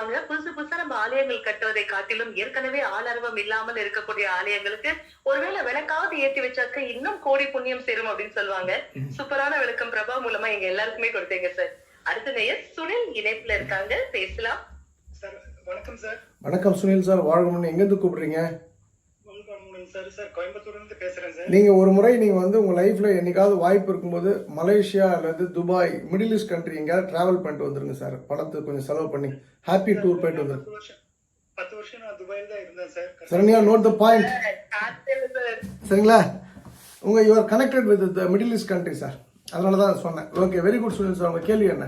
சொல்லுவாங்க புதுசு புதுசா நம்ம ஆலயங்கள் கட்டுவதை காட்டிலும் ஏற்கனவே ஆளரவம் இல்லாமல் இருக்கக்கூடிய ஆலயங்களுக்கு ஒருவேளை விளக்காவது ஏத்தி வச்சாக்க இன்னும் கோடி புண்ணியம் சேரும் அப்படின்னு சொல்லுவாங்க. சூப்பரான விளக்கம் பிரபா மூலமா எங்க எல்லாருக்குமே கொடுத்தீங்க சார் அடுத்த நேயர் சுனில் இணைப்புல இருக்காங்க. பேசலாம். சார் வணக்கம் சார் வணக்கம் சுனில் சார். கூப்பிடுறீங்க சார் கோயம்புத்தூர்ல இருந்து சார் நீங்கள் ஒரு முறை நீங்கள் வந்து உங்கள் லைஃப்பில் என்னைக்காவது வாய்ப்பு இருக்கும்போது மலேசியா அல்லது துபாய் மிடில் ஈஸ்ட் கண்ட்ரி எங்கேயாவது ட்ராவல் பண்ணிட்டு வந்துருங்க சார். பணத்தை கொஞ்சம் செலவு பண்ணி. ஹாப்பி டூர் போயிட்டு வந்துருங்க. பத்து வருஷம் பத்து வருஷம் நான் துபாயில் தான் இருந்தேன் sir. Saranya note the point sir சரிங்களா? உங்கள் your connected with the middle east country sir அதனால தான் சொன்னேன். Okay very good Sunil sir உங்கள் கேள்வி என்ன?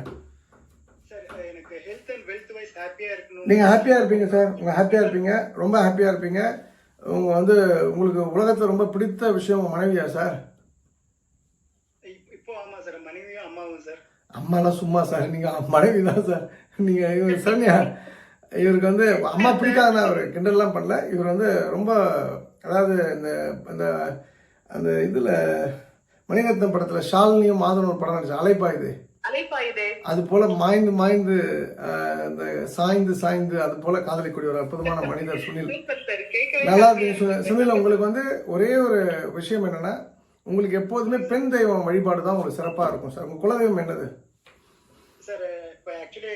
சார் எனக்கு ஹெல்த் அண்ட் வெல்த் வைஸ் ஹாப்பியா இருக்கணும் நீங்கள் ஹாப்பியாக இருப்பீங்க சார் உங்கள் ஹாப்பியாக இருப்பீங்க. ரொம்ப ஹாப்பியாக இருப்பீங்க. உங்கள் வந்து உங்களுக்கு உலகத்தில் ரொம்ப பிடித்த விஷயம் மனைவியா சார்? அம்மாலாம் சும்மா சார். நீங்கள் மனைவி தான் சார். நீங்கள் இவர் சரண்யா இவருக்கு வந்து அம்மா பிடிக்காதுன்னா அவர் கிண்டல்லாம் பண்ணல. இவர் வந்து ரொம்ப அதாவது இந்த இந்த அந்த இதில் மணிரத்னம் படத்தில் ஷாலினியும் மாதவன் ஒரு படம் நடிச்சு அலைப்பாயுதே அது போல மாய்ந்து மாய்ந்து இந்த சாய்ந்து சாய்ந்து அது போல காதலிக்கூடிய ஒரு அற்புதமான மனிதர் சுனில். நல்லா இருக்கு சுனில். உங்களுக்கு வந்து ஒரே ஒரு விஷயம் என்னன்னா உங்களுக்கு எப்போதுமே பெண் தெய்வம் வழிபாடு தான் உங்களுக்கு சிறப்பாக இருக்கும் சார். உங்கள் குலதெய்வம் என்னது? சார் இப்போ ஆக்சுவலி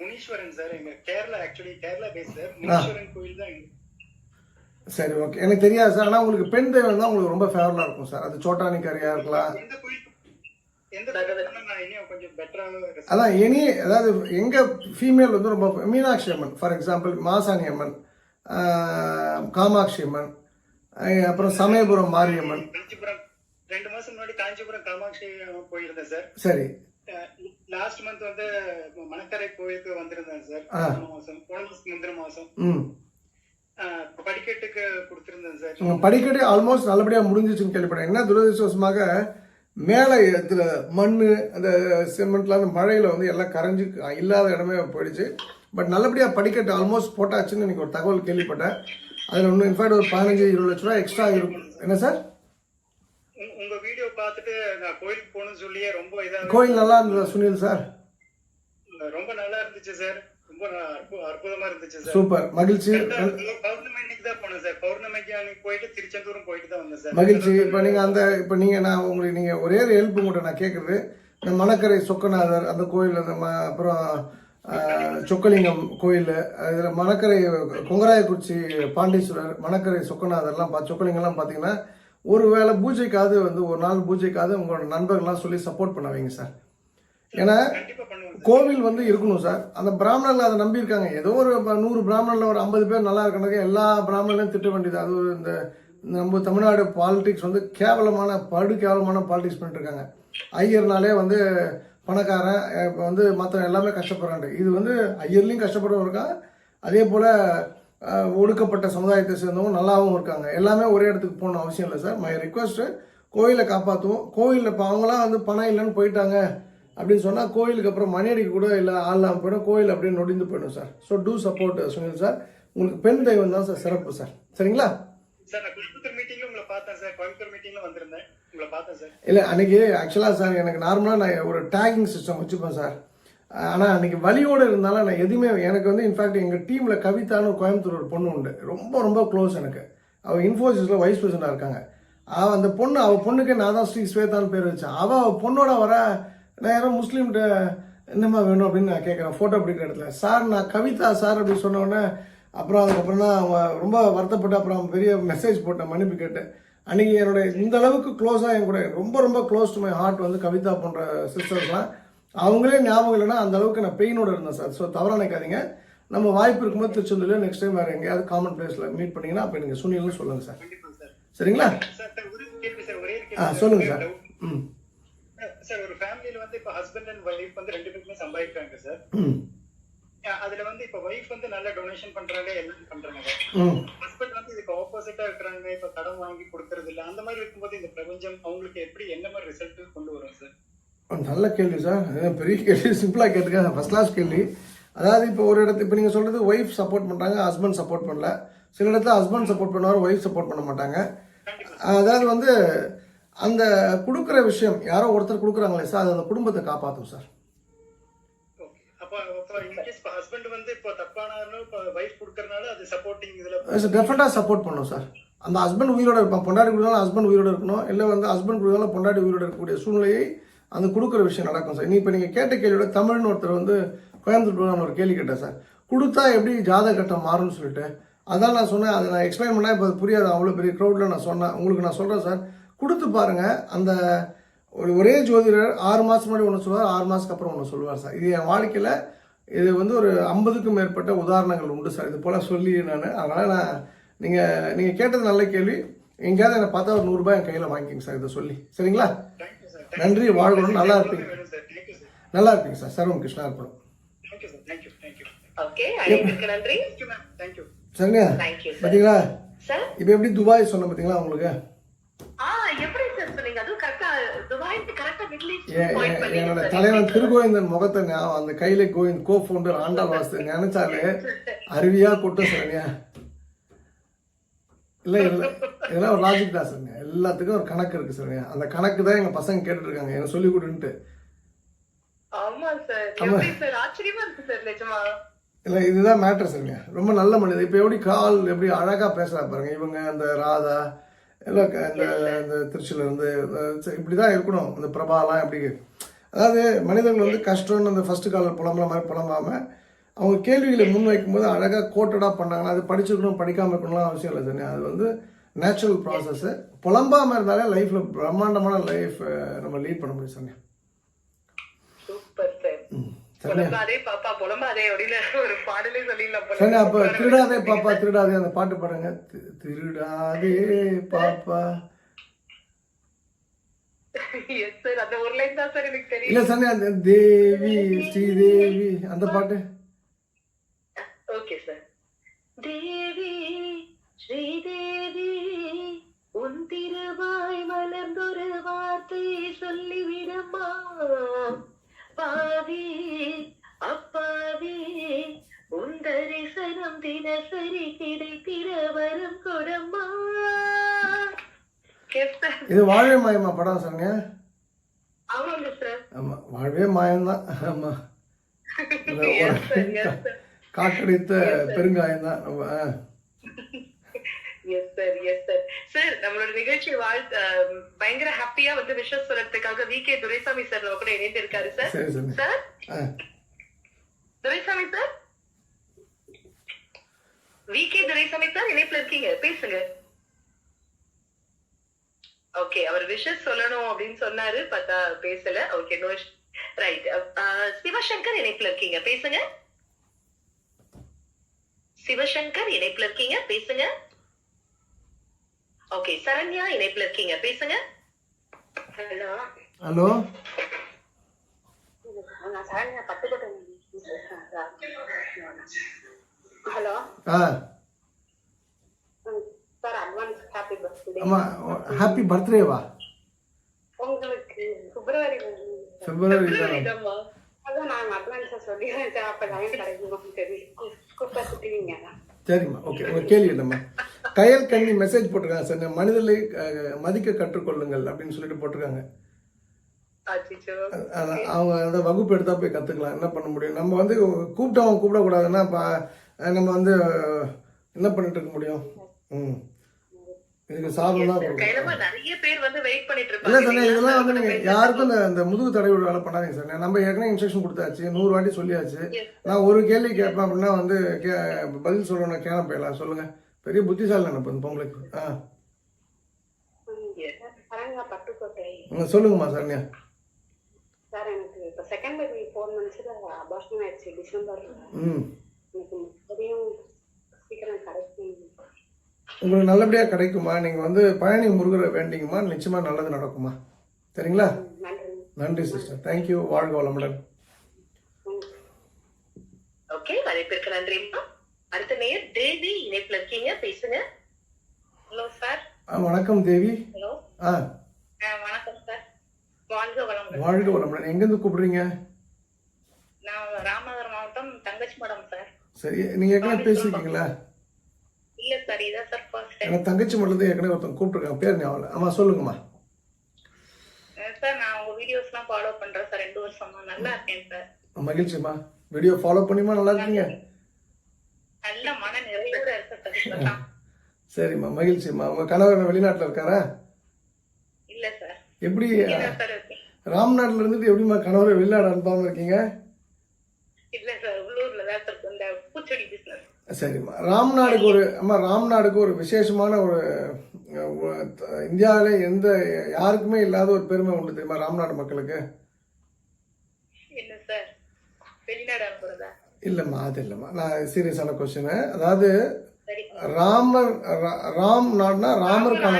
முனீஸ்வரன் சார் எங்க Kerala actually Kerala base sir. Muneeswaran கோயில் தான் சரி ஓகே. எனக்கு தெரியாது சார். ஆனால் உங்களுக்கு பெண் தெய்வம் தான் உங்களுக்கு ரொம்ப ஃபேவரலாக இருக்கும் சார். அது சோட்டானிக்கரியா இருக்கலாம். எந்த கோயில் அதான் எனி அதாவது எங்க ஃபீமேல் வந்து ரொம்ப மீனாட்சி அம்மன். ஃபார் எக்ஸாம்பிள் மாசாணி அம்மன் காமாட்சி அம்மன் அப்புறம் சமயபுரம் மாரியம்மன். காஞ்சிபுரம் ரெண்டு மாசம் முன்னாடி காஞ்சிபுரம் காமாட்சி போயிருந்தேன் சார். சரி. லாஸ்ட் மந்த் வந்து மணக்கரை கோயிலுக்கு வந்திருந்தேன் சார். மாசம் போன மாசம் முந்தின மாசம். படிக்கட்டுக்கு கொடுத்திருந்தேன் சார். படிக்கட்டு ஆல்மோஸ்ட் நல்லபடியாக முடிஞ்சிச்சுன்னு கேள்விப்பட்டேன். என்ன துரதிருஷ்டவசமாக மேலே இடத்துல மண் அந்த சிமெண்ட்லாம் அந்த மழையில் வந்து எல்லாம் கரைஞ்சு இல்லாத இடமே போயிடுச்சு. பட் நல்லபடியாக படிக்கட்டு ஆல்மோஸ்ட் போட்டாச்சுன்னு எனக்கு ஒரு தகவல் கேள்விப்பட்டேன். அதில் இன்னும் இன்ஃபேக்ட் ஒரு பதினஞ்சு இருபது லட்ச ரூபா எக்ஸ்ட்ரா இருக்கும் என்ன சார்? உங்க- வீடியோ பார்த்துட்டு நான் கோயிலுக்கு போகணும்னு சொல்லியே ரொம்ப இதா கோயில் நல்லா இருந்ததா சுனில் சார்? ரொம்ப நல்லா இருந்துச்சு சார். சூப்பர். மகிழ்ச்சி. மகிழ்ச்சி. இப்போ நீங்கள் அந்த இப்போ நீங்கள் நான் உங்களுக்கு நீங்கள் ஒரே ஒரு ஹெல்ப் உங்கள்கிட்ட நான் கேட்குறது இந்த மணக்கரை சொக்கநாதர் அந்த கோயில் அந்த அப்புறம் சொக்கலிங்கம் கோயில் அதில் மணக்கரை கொங்கராயக்குறிச்சி பாண்டீஸ்வரர் மணக்கரை சொக்கநாதர்லாம் பா சொக்கலிங்கம்லாம் பார்த்தீங்கன்னா ஒரு வேளை பூஜைக்காவது வந்து ஒரு நாள் பூஜைக்காவது உங்களோட நண்பர்கள்லாம் சொல்லி சப்போர்ட் பண்ண வைங்க சார். ஏன்னா கோவில் வந்து இருக்கணும் சார். அந்த பிராமணர்கள் அதை நம்பியிருக்காங்க. ஏதோ ஒரு நூறு பிராமணர்ல ஒரு ஐம்பது பேர் நல்லா இருக்கணும் எல்லா பிராமணர்களையும் திட்ட வேண்டியது. அது இந்த நம்ம தமிழ்நாடு பாலிடிக்ஸ் வந்து கேவலமான படு கேவலமான பாலிடிக்ஸ் பண்ணிட்டு இருக்காங்க ஐயர்னாலே வந்து பணக்காரன் இப்போ வந்து மற்ற எல்லாமே கஷ்டப்படுறாங்க இது வந்து ஐயர்லையும் கஷ்டப்படுறவங்க இருக்காங்க. அதே போல் ஒடுக்கப்பட்ட சமுதாயத்தை சேர்ந்தவங்க நல்லாவும் இருக்காங்க. எல்லாமே ஒரே இடத்துக்கு போகணும் அவசியம் இல்லை சார். மை ரிக்வஸ்ட்டு கோயிலை காப்பாற்றுவோம் கோயிலில் இப்போ அவங்களாம் வந்து பணம் இல்லைன்னு போயிட்டாங்க. அப்படின்னு சொன்னால் கோயிலுக்கு அப்புறம் மணி அடிக்க கூட இல்லை ஆள்லாம் போயிடும். கோயில் அப்படியே நொடிந்து போயிடும் sir. So to support Sunil sir. உங்களுக்கு பெண் தெய்வம் தான் சார் சிறப்பு சார். சரிங்களா? இல்லை அன்னைக்கு ஆக்சுவலாக சார் எனக்கு நார்மலாக நான் ஒரு டேகிங் சிஸ்டம் வச்சுப்பேன் சார். ஆனால் அன்னைக்கு வலியோடு இருந்தாலும் நான் எதுவுமே எனக்கு வந்து இன்ஃபேக்ட் எங்கள் டீமில் கவிதான்னு கோயம்புத்தூர் ஒரு பொண்ணு உண்டு. ரொம்ப ரொம்ப க்ளோஸ் எனக்கு. அவள் இன்ஃபோசிஸில் வைஸ் பிரசிடண்டாக இருக்காங்க. அவள் அந்த பொண்ணு அவள் பொண்ணுக்கே நான் தான் ஸ்ரீ ஸ்வேதான்னு பேர் வச்சேன். அவள் பொண்ணோட வர நான் யாரோ முஸ்லீம்கிட்ட என்னம்மா வேணும் அப்படின்னு நான் கேட்குறேன். ஃபோட்டோ பிடிக்கிற இடத்துல. சார் நான் கவிதா சார் அப்படின்னு சொன்ன உடனே அப்புறம் அதுக்கப்புறம் தான் அவங்க ரொம்ப வருத்தப்பட்டு அப்புறம் பெரிய மெசேஜ் போட்டேன் மன்னிப்பு கேட்டேன். அன்னைக்கு என்னோட இந்த அளவுக்கு க்ளோஸாக என் கூட ரொம்ப ரொம்ப க்ளோஸ் டு மை ஹார்ட் வந்து கவிதா போன்ற சிஸ்டர்ஸ்லாம் அவங்களே ஞாபகம் இல்லைன்னா அந்த அளவுக்கு நான் பெயினோட இருந்தேன் சார் ஸோ தவறா நினைக்காதீங்க. நம்ம வாய்ப்பு இருக்கும்போது திருச்செந்தூர்ல நெக்ஸ்ட் டைம் வேறு எங்கேயாவது காமன் பிளேஸில் மீட் பண்ணீங்கன்னா அப்போ நீங்கள் சுனில்னு சொல்லுங்கள் சார் சரிங்களா? ஆ சொல்லுங்கள் சார் ம். சார் ஒரு ஃபேமிலியில வந்து இப்ப ஹஸ்பண்ட் அண்ட் ஒய்ஃப் வந்து ரெண்டு பேருமே சம்பாதிக்கிறாங்க சார் அதுல வந்து இப்ப ஒய்ஃப் வந்து நல்ல டொனேஷன் பண்றாங்க எல்லாம் பண்றாங்க. ஹஸ்பண்ட் வந்து இதுக்கு ஆப்போசிட்டா இருக்கிறாங்க இப்ப கடன் வாங்கி கொடுக்கறது இல்ல அந்த மாதிரி இருக்கும்போது இந்த பிரபஞ்சம் அவங்களுக்கு எப்படி என்ன மாதிரி ரிசல்ட் கொண்டு வரும் சார் நல்ல கேள்வி சார் பெரிய கேள்வி சிம்பிளாக கேட்டிருக்கேன் ஃபஸ்ட் கிளாஸ் கேள்வி. அதாவது இப்போ ஒரு இடத்து இப்போ நீங்கள் சொல்கிறது ஒய்ஃப் சப்போர்ட் பண்ணுறாங்க ஹஸ்பண்ட் சப்போர்ட் பண்ணல. சில இடத்துல ஹஸ்பண்ட் சப்போர்ட் பண்ணுவார் ஒய்ஃப் சப்போர்ட் பண்ண மாட்டாங்க. அதாவது வந்து அந்த கொடுக்குற விஷயம் யாரோ ஒருத்தர் கொடுக்குறாங்களே சார் அது அந்த குடும்பத்தை காப்பாற்றும் சார். டெஃபினட்டாக சப்போர்ட் பண்ணும் சார். அந்த ஹஸ்பண்ட் உயிரோட இருப்பான் பொண்டாடி கொடுத்தாலும் ஹஸ்பண்ட் உயிரோட இருக்கணும். இல்லை வந்து ஹஸ்பண்ட் கொடுத்தாலும் பொண்டாடி உயிரோட இருக்கக்கூடிய சூழ்நிலையை அந்த கொடுக்குற விஷயம் நடக்கும் சார். நீ இப்போ நீங்கள் கேட்ட கேள்வியோட தமிழ்னு ஒருத்தர் வந்து கோயம்புத்தூர் ஒரு கேள்வி கேட்டேன் சார். கொடுத்தா எப்படி ஜாதக கட்டம் மாறும்னு சொல்லிட்டு. அதான் நான் சொன்னேன் அதை நான் எக்ஸ்பிளைன் பண்ணால் இப்போ புரியாது. அவ்வளோ பெரிய க்ரௌடில் நான் சொன்னேன். உங்களுக்கு நான் சொல்கிறேன் சார். கொடுத்து பாருங்கள் அந்த ஒரு ஒரே ஜோதிடர் ஆறு மாதம் முன்னாடி ஒன்று சொல்லுவார் ஆறு மாதத்துக்கு அப்புறம் ஒன்று சொல்லுவார் சார். இது என் வாழ்க்கையில் இது வந்து ஒரு ஐம்பதுக்கும் மேற்பட்ட உதாரணங்கள் உண்டு சார். இது போல் சொல்லி நான். அதனால் நான் நீங்கள் நீங்கள் கேட்டது நல்ல கேள்வி. எங்கேயாவது என்னை பார்த்தா ஒரு நூறுரூபா என் கையில் வாங்கிக்கிங்க சார் இதை சொல்லி. சரிங்களா? நன்றி, வாழ்வளம், நல்லா இருப்பீங்க. நல்லா இருப்பீங்க சார். சர்வம் கிருஷ்ணா தேங்க்யூ சரிங்க. பார்த்தீங்களா சார் இப்போ எப்படி துபாய் சொன்னேன் பார்த்தீங்களா உங்களுக்கு? என்னோட. தலைவன் திருகோவிந்தன் முகத்தை அந்த கையில கோவிந்த் கோ ஃபவுண்டர் ஆண்டாள் வாசு நினைச்சாலே அருவியா கொட்டும் சரணியா இல்ல இல்ல இதெல்லாம் ஒரு லாஜிக் தான் சார் எல்லாத்துக்கும் ஒரு கணக்கு இருக்கு சார் அந்த கணக்கு தான் எங்க பசங்க கேட்டுட்டு இருக்காங்க எனக்கு சொல்லி கொடுன்ட்டு. இல்ல இதுதான் மேட்டர் சார் ரொம்ப நல்ல மனிதர். இப்போ எப்படி கால் எப்படி அழகா பேசுறா பாருங்க. இவங்க அந்த ராதா இல்லை இந்த இந்த திருச்சியில இருந்து அஹ் சரி, இப்படிதான் இருக்கணும். இந்த பிரபாலாம் எப்படி அதாவது மனிதர்கள் வந்து கஷ்டம்னு அந்த ஃபர்ஸ்ட் காலர் புலம்புற மாதிரி புலம்பாம அவங்க கேள்விகளை முன்வைக்கும் போது அழகாக கோட்டடாக பண்ணாங்கன்னா அது படிச்சிருக்கணும் படிக்காம இருக்கணும்லாம் அவசியம் இல்லை சார் அது வந்து நேச்சுரல் ப்ராசஸ் புலம்பாம இருந்தாலே லைஃப்ல பிரம்மாண்டமான லைஃப் நம்ம லீட் பண்ண முடியும் சரி புலம்பாதே பாப்பா புலம்பாதே அப்படின்னு ஒரு பாடலே சொல்லிடலாம். சரி அப்ப திருடாதே பாப்பா திருடாதே அந்த பாட்டு பாடுங்க. திருடாதே பாப்பா. இல்ல சனி அந்த தேவி ஸ்ரீதேவி அந்த பாட்டு. ஓகே சார் தேவி ஸ்ரீதேவி உன் திருவாய் மலர்ந்தொரு வார்த்தை சொல்லிவிடம்மா பாவி அப்பாவி உன் தரிசனம் தினசரி கிடைத்திட வரம் கொடம்மா. இது வாழ்வே மாயமா படம் சொன்னீங்க ஆமா வாழ்வே மாயம்தான். ஆமா. காற்றடித்த பெருங்காயம் தான் நம்ம. Yes sir yes sir sir நம்மளோட நிகழ்ச்சி வாழ் பயங்கர ஹாப்பியா வந்து விஷஸ் சொல்றதுக்காக வி கே துரைசாமி சார் நம்ம கூட இணைந்து இருக்காரு சார் சரி. Duraisamy sir V K Duraisamy sir இணைப்புல இருக்கீங்க. பேசுங்க. ஓகே அவர் விஷஸ் சொல்லணும் அப்படின்னு சொன்னாரு பார்த்தா பேசல. ஓகே நோ ரைட் சிவசங்கர் இணைப்புல இருக்கீங்க. பேசுங்க. சிவசங்கர் இணைப்புல இருக்கீங்க. பேசுங்க. ஓகே சரண்யா இணைப்புல இருக்கீங்க. பேசுங்க. ஹலோ. ஹலோ. நான் சரண்யா பட்டுக்கோட்டை ஹலோ. ஆ. சார் அட்வான்ஸ் ஹாப்பி பர்த்டே ஆமா ஹாப்பி பர்த்டேவா உங்களுக்கு பிப்ரவரி பிப்ரவரி தானே. தானே அதான் நான் அட்வான்ஸா சொல்லிடுறேன் சார் அப்ப டைம் கிடைக்குமா சரி கூப்பிட்டா சுட்டுவீங்க சரிம்மா ஓகே உங்க கேள்வி என்னம்மா? கயல் கண்ணி மெசேஜ் போட்டிருக்காங்க சார் மனிதர்களை மதிக்க கற்றுக்கொள்ளுங்கள் அப்படின்னு சொல்லிட்டு போட்டிருக்காங்க. அவங்க அந்த வகுப்பு எடுத்தா போய் கத்துக்கலாம். என்ன பண்ண முடியும்? நம்ம வந்து கூப்பிட்டவங்க கூப்பிடக்கூடாதுன்னா நம்ம வந்து என்ன பண்ணிட்டு இருக்க முடியும்? ம். இதுக்கு கைலமா நிறைய பேர் வந்து வெயிட் பண்ணிட்டு இல்ல இருப்பாங்க சார் இதெல்லாம் வந்து நீங்க இல்லைங்களா? யாருக்கும் இந்த இந்த முதுகு தடவை வேலை பண்ணாதீங்க சார். நம்ம ஏற்கனவே இன்ஸ்ட்ரக்ஷன் கொடுத்தாச்சு நூறு வாட்டி சொல்லியாச்சு. நான் ஒரு கேள்வி கேட்பேன் அப்படின்னா வந்து கே பதில் சொல்லணும் கேன போயிடலாம். சொல்லுங்க. பெரிய புத்திசாலி நினைப்பு இந்த பொம்பளைக்கு. ஆ. சொல்லுங்கம்மா சரண்யா. சார் எனக்கு இப்போ செகண்ட் பேபி ஃபோர் மந்த்ஸ்ல அபார்ஷன் ஆயிடுச்சு டிசம்பர்ல. ம். எனக்கு உங்களுக்கு நல்லபடியாக கிடைக்குமா? நீங்கள் வந்து பழனி முருகரை வேண்டிங்கம்மா நிச்சயமாக நல்லது நடக்குமா? சரிங்களா? நன்றி நன்றி சிஸ்டர் தேங்க்யூ வாழ்க வளமுடன். ஓகே வரவேற்பிற்கு நன்றிம்மா அடுத்த நேயர் தேவி இணைப்புல இருக்கீங்க. பேசுங்க. ஹலோ சார் வணக்கம் தேவி. ஹலோ ஆ. வணக்கம் சார் வாழ்க வளமுடன். வாழ்க வளமுடன். எங்கேருந்து கூப்பிடுறீங்க? நான் ராமநாதபுரம் மாவட்டம் தங்கச்சி மடம் சார் சரி நீங்கள் ஏற்கனவே பேசியிருக்கீங்களா? இல்ல சார் இதான் சார் ஃபர்ஸ்ட் டைம் எனக்கு தங்கச்சி மட்டும் ஏற்கனவே ஒருத்தன் கூப்பிட்டுருக்காங்க பேர் ஞாபகம். ஆமாம் சொல்லுங்கம்மா. சார் நான் உங்க வீடியோஸ் எல்லாம் ஃபாலோ பண்றேன் சார் ரெண்டு வருஷமா. நல்லா இருக்கேன் சார் மகிழ்ச்சிம்மா. வீடியோ ஃபாலோ பண்ணிமா நல்லா இருக்கீங்க? நல்ல மன நிறைவோட இருக்க சரிம்மா மகிழ்ச்சிம்மா. உங்க கணவர் வெளிநாட்டில் இருக்காரா? இல்ல சார் எப்படி ராம்நாட்டில் இருந்துட்டு எப்படிம்மா கணவரை வெளிநாடு அனுப்பாம இருக்கீங்க? இல்ல சார் உள்ளூர்ல தான் சார் இந்த பூச்செடி பிசினஸ் சரிம்மா. ராம்நாடுக்கு ஒரு அம்மா ராம்நாடுக்கு ஒரு விசேஷமான ஒரு இந்தியாவில எந்த யாருக்குமே இல்லாத ஒரு பெருமை உண்டு தெரியுமா ராம்நாடு மக்களுக்கு? சார்? வெளிநாடு அனுப்புறதா? இல்லைம்மா அது இல்லைம்மா. நான் சீரியஸான கொஸ்டின் அதாவது ராமர் ராம் நாடுனா ராமருக்கான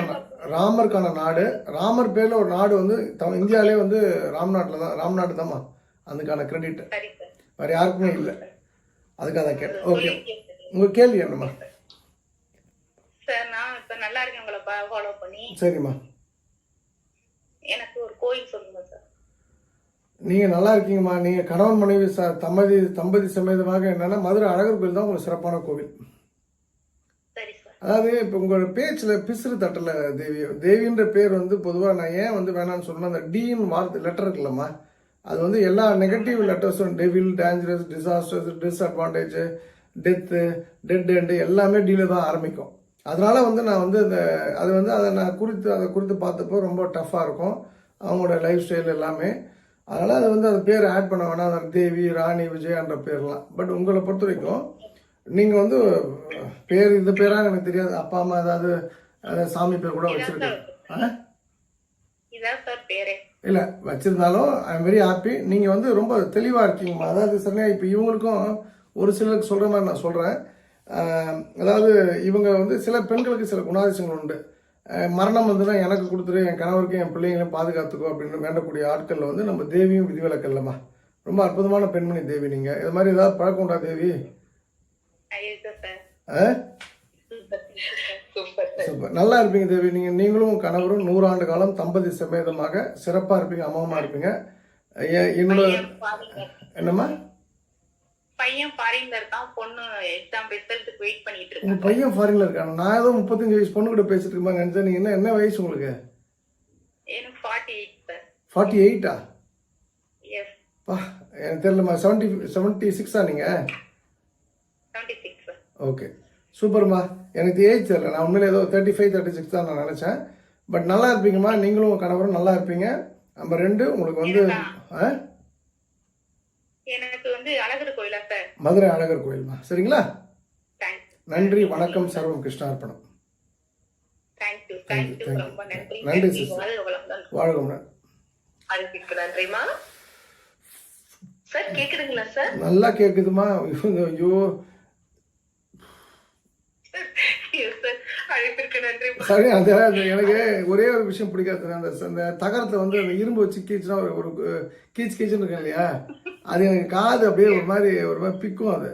ராமருக்கான நாடு. ராமர் பேர்ல ஒரு நாடு வந்து இந்தியாவிலே வந்து ராம்நாட்டில் தான் ராம்நாடு தான்மா அதுக்கான கிரெடிட் வேற யாருக்குமே இல்லை. அதுக்காக தான் கேட்டேன். ஓகே உங்க கேள்வி என்னம்மா சார் நான் இப்ப நல்லா இருக்கேன். உங்களை ஃபாலோ பண்ணி. சரிம்மா. எனக்கு ஒரு கோயில் சொல்லுங்க சார். நீங்க நல்லா இருக்கீங்கம்மா. நீங்க கணவன் மனைவி ச- தம்பதி தம்பதி சமேதமாக என்னன்னா மதுரை அழகர் கோயில் தான் உங்களுக்கு சிறப்பான கோவில். அதாவது இப்போ உங்களோட பேச்சில் பிசுறு தட்டல தேவி தேவின்ற பேர் வந்து பொதுவாக நான் ஏன் வந்து வேணாம்னு சொன்னேன் அந்த டீன் வார்த்தை லெட்டர் இருக்குல்லம்மா. அது வந்து எல்லா negative லெட்டர்ஸும் devil dangerous disasters disadvantage death dead end எல்லாமே டீல தான் ஆரம்பிக்கும். அதனால வந்து நான் வந்து அந்த அது வந்து அதை நான் குறித்து அதை குறித்து பார்த்தப்போ ரொம்ப டஃப்பாக இருக்கும். அவங்களோட லைஃப் ஸ்டைல் எல்லாமே. அதனால் அது வந்து அந்த பேர் ஆட் பண்ண வேணாம். அந்த தேவி ராணி விஜயன்ற பேர்லாம். பட் உங்களை பொறுத்த வரைக்கும் நீங்கள் வந்து பேர் இந்த பேரா எனக்கு தெரியாது. அப்பா அம்மா ஏதாவது சாமி பேர் கூட பேரே. இல்லை வச்சிருந்தாலும் ஐ எம் வெரி ஹாப்பி நீங்கள் வந்து ரொம்ப தெளிவாக இருக்கீங்கம்மா அதாவது சரியா இப்போ இவங்களுக்கும் ஒரு சிலருக்கு சொல்கிற மாதிரி நான் சொல்கிறேன் அதாவது இவங்க வந்து சில பெண்களுக்கு சில குணாதிசயங்கள் உண்டு. மரணம் வந்துன்னா எனக்கு கொடுத்துரு என் கணவருக்கும் என் பிள்ளைங்களையும் பாதுகாத்துக்கோ அப்படின்னு வேண்டக்கூடிய ஆட்களில் வந்து நம்ம தேவியும் விதிவிலக்கல்லம்மா. ரொம்ப அற்புதமான பெண்மணி தேவி நீங்கள் இது மாதிரி ஏதாவது பழக்கம் உண்டா தேவி? சூப்பர். நல்லா இருப்பீங்க தேவி. நீங்கள் நீங்களும் கணவரும் நூறாண்டு காலம் தம்பதி சமேதமாக சிறப்பாக இருப்பீங்க அம்மாவமாக இருப்பீங்க. என்னோட என்னம்மா? பையன் ஃபாரின்ல இருக்கான் பொண்ணு எக்ஸாம் ரிசல்ட்டுக்கு வெயிட் பண்ணிட்டு உங்க இருக்கான். பையன் ஃபாரின்ல இருக்காங்க நான் ஏதோ முப்பத்தஞ்சு வயசு பொண்ணு கூட பேசிட்டு இருக்கேன் நினைச்சேன் நீங்க என்ன என்ன வயசு உங்களுக்கு? எனக்கு ஃபார்ட்டி எயிட் சார் ஃபார்ட்டி எயிட்டா எஸ் பா எனக்கு தெரியலம்மா. செவன்ட்டி செவன்ட்டி சிக்ஸா நீங்க? செவன்டி சிக்ஸ் சார் ஓகே சூப்பர்மா. எனக்கு ஏஜ் தெரியல. நான் உண்மையில ஏதோ தேர்ட்டி ஃபைவ் தேர்ட்டி சிக்ஸ் தான் நான் நினைச்சேன். பட் நல்லா இருப்பீங்கம்மா. நீங்களும் உங்க கணவரும் நல்லா இருப்பீங்க. நம்ம ரெண்டு உங்களுக்கு வந்து ஆ? வந்து அழகர் கோயிலா சார்? மதுரை அழகர் கோயில்மா? சரிங்களா? நன்றி வணக்கம் சர்வம் கிருஷ்ணார்ப்பணம் thank you Thank you, thank you thank you. ரொம்ப நன்றி. நன்றி, நன்றி sister. வாழ்க வளமுடன். வாழ்க அழைப்பிற்கு நன்றிமா சார் கேக்குதுங்களா சார்? நல்லா கேக்குதுமா ஐயோ. சரி அது அது எனக்கு ஒரே ஒரு விஷயம் பிடிக்காது. அந்த அந்த தகரத்தை வந்து அந்த இரும்பு வச்சு கீச்சுனா ஒரு ஒரு கீச் கீச்சுன்னு இருக்கும் இல்லையா? அது எனக்கு காது அப்படியே ஒரு மாதிரி ஒரு மாதிரி பிக்கும் அது.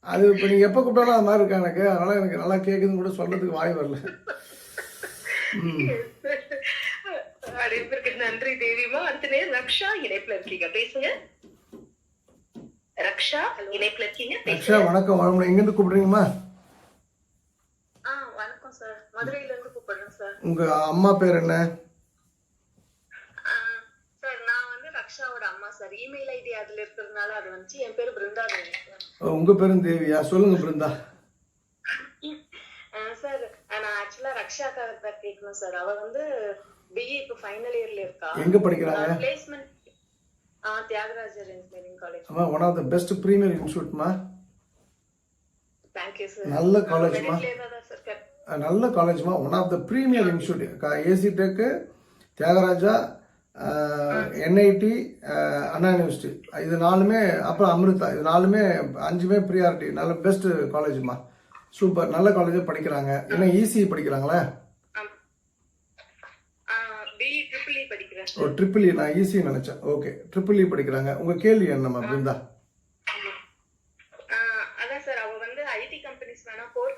அது இப்போ நீங்கள் எப்போ கூப்பிட்டாலும் அது மாதிரி இருக்கா எனக்கு. அதனால எனக்கு நல்லா கேட்குதுன்னு கூட சொல்றதுக்கு வாய் வரல. அழைப்பிற்கு நன்றி தேவிமா அடுத்த நேரம் ரக்ஷா இணைப்புல இருக்கீங்க. பேசுங்க. ரக்ஷா இணைப்புல இருக்கீங்க. பேசுங்க. வணக்கம். வணக்கம். எங்கேருந்து கூப்பிடுறீங்கம்மா? மதுரையில இருந்து கூப்பிடுறேன் சார் உங்கள் அம்மா பேர் என்ன? சார் நான் வந்து ரக்ஷாவோட அம்மா சார் இமெயில் ஐடி அதுல இருக்கிறதுனால அது வந்துச்சு. என் பேரு பிருந்தாதேவி சார் உங்கள் பேரும் தேவியா? சொல்லுங்க பிருந்தா. சார் நான் ஆக்சுவலா ரக்ஷாக்காக தான் கேட்கணும் சார் அவ வந்து பிஇ இப்போ ஃபைனல் இயர்ல இருக்கா. எங்கே படிக்கிறாங்க? பிளேஸ்மெண்ட் தியாகராஜர் இன்ஜினியரிங் காலேஜ் அம்மா one of the best premier இன்ஸ்டியூட்மா thank you sir நல்ல காலேஜ்மா சார் நல்ல காலேஜ்மா one of the premier institute AC tech Thiagaraja NIT Anna university இது நாலுமே அப்புறம் அமிர்தா. இது நாலுமே அஞ்சுமே ப்ரியாரிட்டி நல்ல பெஸ்ட் காலேஜ்மா சூப்பர் நல்ல காலேஜே படிக்கிறாங்க. என்ன ஈஸி படிக்கிறாங்களா? ஓ ட்ரிபிள் இ நான் ஈஸி நினைச்சேன். ஓகே ட்ரிபிள் இ படிக்கிறாங்க. உங்கள் கேள்வி என்னம்மா பிருந்தா ஆஹ் அதான் சார் அவ வந்து ஐடி கம்பெனிஸ் வேணா கோர்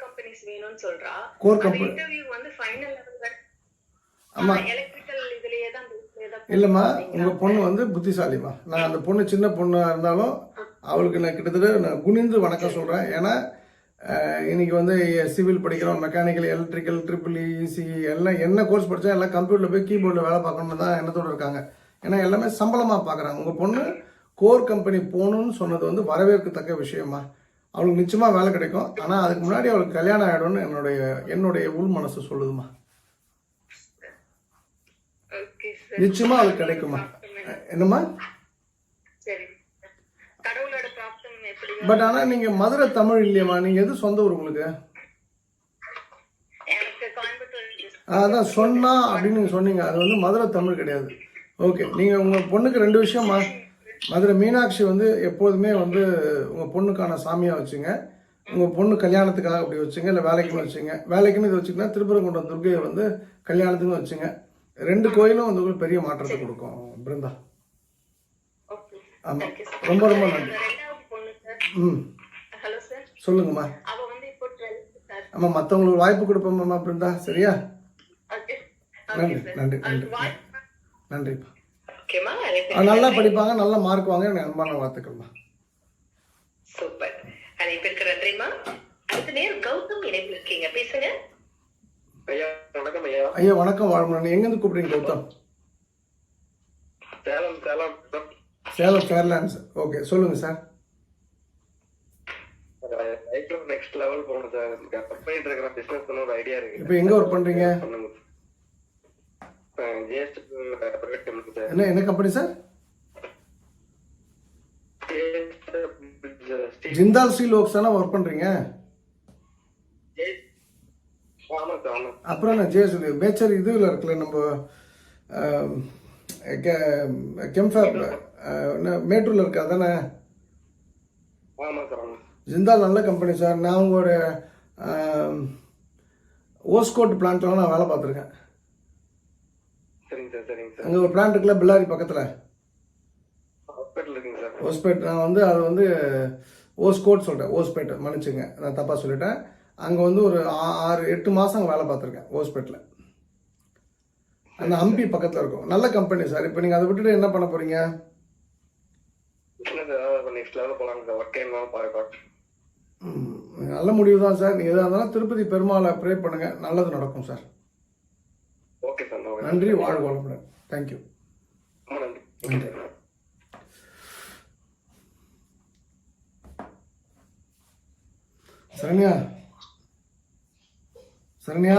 சொல்றா. Core company- இன்டர்வியூ வந்து ஃபைனல் லெவல் ஆமா. எலக்ட்ரிக்கல் இதுலயே தான் இல்லைம்மா உங்கள் பொண்ணு வந்து புத்திசாலிம்மா. நான் அந்த பொண்ணு சின்ன பொண்ணாக இருந்தாலும் அவளுக்கு நான் கிட்டத்தட்ட நான் குனிந்து வணக்கம் சொல்கிறேன் ஏன்னா அஹ், இன்னைக்கு வந்து சிவில் படிக்கிறோம் மெக்கானிக்கல் எலக்ட்ரிக்கல் ட்ரிபிள் இசி எல்லாம் என்ன கோர்ஸ் படித்தா எல்லாம் கம்ப்யூட்டரில் போய் கீபோர்டில் வேலை பார்க்கணும்னு தான் எண்ணத்தோடு இருக்காங்க. ஏன்னா எல்லாமே சம்பளமாக பார்க்குறாங்க. உங்கள் பொண்ணு கோர் கம்பெனி போகணும்னு சொன்னது வந்து வரவேற்கத்தக்க விஷயமா அவளுக்கு நிச்சயமா வேலை கிடைக்கும். ஆனா அதுக்கு முன்னாடி அவளுக்கு கல்யாணம் ஆயிடும்னு என்னுடைய என்னுடைய உள் மனசு சொல்லுதுமா. Okay sir. நிச்சயமா அவளுக்கு கிடைக்குமா. என்னம்மா? பட் ஆனா நீங்க மதுரை தமிழ் இல்லையம்மா. நீங்க எது சொந்த ஊர் உங்களுக்கு? அதான் சொன்னா அப்படின்னு நீங்க சொன்னீங்க. அது வந்து மதுரை தமிழ் கிடையாது. ஓகே நீங்க உங்க பொண்ணுக்கு ரெண்டு விஷயமா மதுரை மீனாட்சி வந்து எப்போதுமே வந்து உங்க பொண்ணுக்கான சாமியா வச்சுங்க. உங்க பொண்ணு கல்யாணத்துக்காக அப்படி வச்சுங்க இல்லை வேலைக்குன்னு வச்சுங்க. வேலைக்குன்னு இது வச்சுங்கன்னா திருப்பரங்குன்றம் துர்கையை வந்து கல்யாணத்துக்கும் வச்சுங்க. ரெண்டு கோயிலும் வந்து உங்களுக்கு பெரிய மாற்றத்தை கொடுக்கும் பிருந்தா. ஓகே. ஆமா. தேங்க்யூ சார் ரொம்ப ரொம்ப நன்றி. ம். சொல்லுங்கம்மா. அவ வந்து இப்போ டுவெல்த் சார் ஆமா மற்றவங்களுக்கு வாய்ப்பு கொடுப்போம்மா பிருந்தா. சரியா? நன்றி, நன்றி, நன்றி. நன்றிப்பா. ஓகேமா நல்லா படிப்பாங்க நல்ல மார்க் வாங்க எனக்கு அன்பான வாழ்த்துக்கள்மா. சூப்பர் அழைப்பிற்கு நன்றிமா அடுத்த நேரம் கௌதம் இணைப்பில் இருக்கீங்க. பேசுங்க. ஐயா வணக்கம் ஐயா. ஐயா வணக்கம் வாழ்மன் எங்கேருந்து கூப்பிடுறீங்க கௌதம்? சேலம் சேலம். சேலம் ஃபேர்லேண்ட்ஸ் ஓகே சொல்லுங்க சார் நெக்ஸ்ட் லெவல் போகணும் சார் பண்ணிட்டு இருக்கிற பிசினஸ் ஒரு ஐடியா இருக்கு. இப்போ எங்க ஒர்க் பண்றீங்க ஜிஎஸ்டி பிரைவேட் கம்பெனி சார் என்ன என்ன company sir Jindal steel works தானே ஒர்க் பண்றீங்க? அப்புறம் என்ன ஜேஎஸ் மேச்சர் இதுல இருக்குல்ல நம்ம கெம்ஃபேப் மேட்டூர்ல இருக்கா தானே ஜிந்தால் நல்ல கம்பெனி சார் நான் உங்களோட ஓஸ்கோட் பிளான்ட்லாம் நான் வேலை பார்த்துருக்கேன். சரிங்க சார். சரிங்க சார் அங்கே ஒரு பிளான்ட் இருக்குல்ல பில்லாரி பக்கத்தில். ஹாஸ்பிட்டல் இருக்குங்க சார். ஓஸ்பேட் நான் வந்து அது வந்து ஓஸ்கோட் சொல்லிட்டேன் ஓஸ்பேட் மன்னிச்சுங்க நான் தப்பாக சொல்லிட்டேன். அங்கே வந்து ஒரு ஆறு எட்டு மாதம் அங்கே வேலை பார்த்துருக்கேன் ஓஸ்பேட்டில் அந்த ஹம்பி பக்கத்தில் இருக்கும். நல்ல கம்பெனி சார். இப்போ நீங்கள் அதை விட்டுட்டு என்ன பண்ண போகிறீங்க நல்ல முடிவு தான் சார். நீங்கள் எதாக இருந்தாலும் திருப்பதி பெருமாளை ப்ரே பண்ணுங்கள் நல்லது நடக்கும் சார். ஓகே நன்றி வாழ்க வளமுடன். தேங்க்யூ நன்றி நன்றி. சரண்யா. சரண்யா.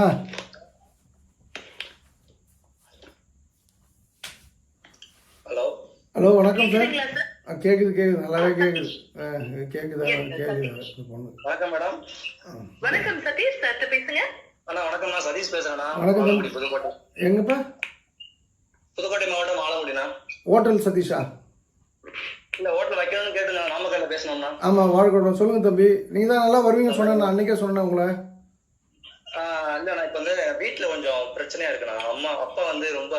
ஹலோ. ஹலோ வணக்கம் சார். கேக்குது கேக்குது. நல்லாவே கேக்குது. கேக்குதா? கேக்குது பொண்ணு. வணக்கம் மேடம். வணக்கம் சதீஷ் சார் பேசுங்க. அண்ணா வணக்கம் நான் சதீஷ் பேசுறேண்ணா வணக்கம். புதுக்கோட்டை. எங்கப்பா? புதுக்கோட்டை மாவட்டம் ஆலங்குடிண்ணா ஹோட்டல் சதீஷா? இந்த ஹோட்டல் வைக்கணும்னு கேட்டு நான் நாமக்கல்ல பேசணும்னா ஆமாம் வாழ்க்கை சொல்லுங்க தம்பி. நீங்கள் தான் நல்லா வருவீங்கன்னு சொன்னேன் நான் அன்னைக்கே சொன்னேன் உங்களை. இல்ல நான் இப்ப வந்து வீட்டுல கொஞ்சம் பிரச்சனையா இருக்குண்ணா. அம்மா அப்பா வந்து ரொம்ப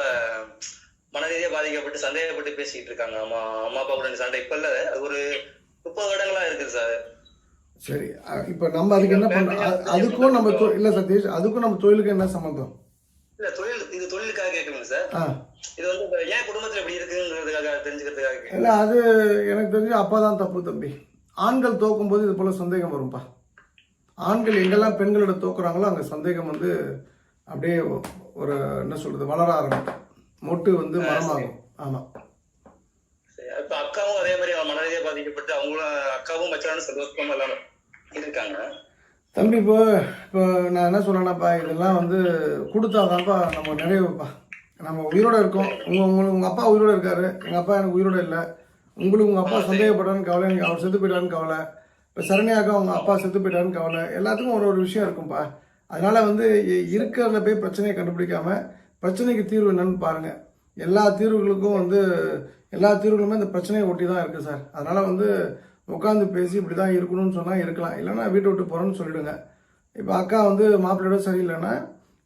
மனரீதியா பாதிக்கப்பட்டு சந்தேகப்பட்டு பேசிக்கிட்டு இருக்காங்க. அம்மா அம்மா அப்பா கூட இந்த சண்டை. இப்ப இல்ல அது ஒரு முப்பது வருடங்களா இருக்குது சார். சரி இப்போ நம்ம அதுக்கு என்ன பண்ண அதுக்கும் நம்ம இல்ல சதீஷ் அதுக்கும் நம்ம தொழிலுக்கு என்ன சம்மந்தம் இல்ல தொழில் இது தொழிலுக்காக கேட்கணுங்க சார். இது வந்து ஏன் குடும்பத்துல இப்படி இருக்குங்கிறதுக்காக தெரிஞ்சுக்கிறதுக்காக கேட்கணும். இல்ல அது எனக்கு தெரிஞ்சு அப்பா தான் தப்பு தம்பி. ஆண்கள் தோக்கும் போது இது போல சந்தேகம் வரும்பா. ஆண்கள் எங்கெல்லாம் பெண்களோட தோக்குறாங்களோ அங்க சந்தேகம் வந்து அப்படியே ஒரு என்ன சொல்றது வளர ஆரம்பிக்கும். மொட்டு வந்து மரமாகும். ஆமா. சரி, இப்ப அக்காவும் அதே மாதிரி மனரீதியா பாதிக்கப்பட்டு அவங்களும் அக்காவும் மச்சானும் சந்தோஷமா இல்லாம இருக்காங்க தம்பி இப்போ இப்போ நான் என்ன சொல்றேன்னாப்பா இதெல்லாம் வந்து கொடுத்தாதான்ப்பா நம்ம நிறைவுப்பா நம்ம உயிரோட இருக்கோம். உங்க உங்களுக்கு உங்க அப்பா உயிரோட இருக்காரு. எங்க அப்பா எனக்கு உயிரோட இல்லை. உங்களுக்கு உங்க அப்பா சந்தேகப்பட்டான்னு கவலை எனக்கு அவர் செத்து போயிட்டாருன்னு கவலை. இப்போ சரணியாக்கா உங்க அப்பா செத்து போயிட்டாருன்னு கவலை. எல்லாத்துக்கும் ஒரு ஒரு விஷயம் இருக்கும்ப்பா. அதனால வந்து இ- இருக்கிறதுல போய் பிரச்சனையை கண்டுபிடிக்காம பிரச்சனைக்கு தீர்வு என்னன்னு பாருங்க. எல்லா தீர்வுகளுக்கும் வந்து எல்லா தீர்வுகளுமே இந்த பிரச்சனையை ஒட்டி தான் இருக்கு சார். அதனால வந்து உட்காந்து பேசி இப்படி தான் இருக்கணும்னு சொன்னால் இருக்கலாம். இல்லைன்னா வீட்டை விட்டு போகிறேன்னு சொல்லிடுங்க. இப்போ அக்கா வந்து மாப்பிள்ளையோட சரியில்லைன்னா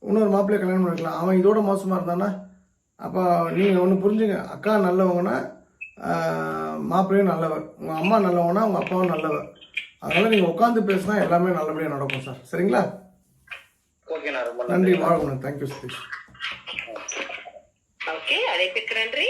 இன்னொரு மாப்பிள்ளைய கல்யாணம் பண்ணிக்கலாம் அவன் இதோட மோசமாக இருந்தானா? அப்போ நீங்கள் ஒன்று புரிஞ்சுங்க. அக்கா நல்லவங்கன்னா மாப்பிள்ளையும் நல்லவர். உங்கள் அம்மா நல்லவங்கன்னா உங்கள் அப்பாவும் நல்லவர். அதனால் நீங்கள் உட்காந்து பேசினா எல்லாமே நல்லபடியாக நடக்கும் சார். சரிங்களா? நன்றி. நன்றி. வாழ்க்கணும் தேங்க்யூ சதீஷ் ஓகே அழைப்பிற்கு நன்றி.